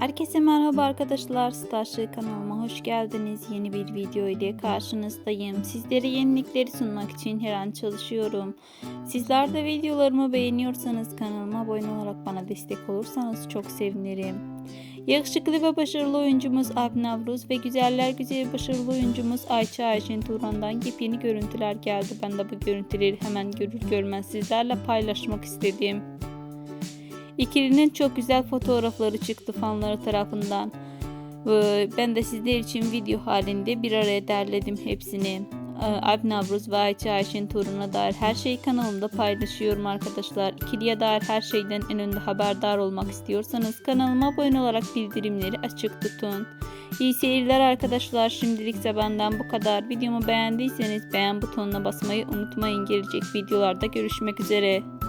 Herkese merhaba arkadaşlar. Starship kanalıma hoş geldiniz. Yeni bir video ile karşınızdayım. Sizlere yenilikleri sunmak için her an çalışıyorum. Sizler de videolarımı beğeniyorsanız kanalıma abone olarak bana destek olursanız çok sevinirim. Yakışıklı ve başarılı oyuncumuz Alp Navruz ve güzeller güzeli başarılı oyuncumuz Ayça Ayşen Turan'dan yepyeni görüntüler geldi. Ben de bu görüntüleri hemen görür görmez sizlerle paylaşmak istedim. İkilinin çok güzel fotoğrafları çıktı fanları tarafından. Ve Ben de sizler için video halinde bir araya derledim hepsini. Ee, Alp Navruz ve Ayça Ayşen torununa dair her şeyi kanalımda paylaşıyorum arkadaşlar. İkiliye dair her şeyden en önde haberdar olmak istiyorsanız kanalıma abone olarak bildirimleri açık tutun. İyi seyirler arkadaşlar. Şimdilikse benden bu kadar. Videomu beğendiyseniz beğen butonuna basmayı unutmayın. Gelecek videolarda görüşmek üzere.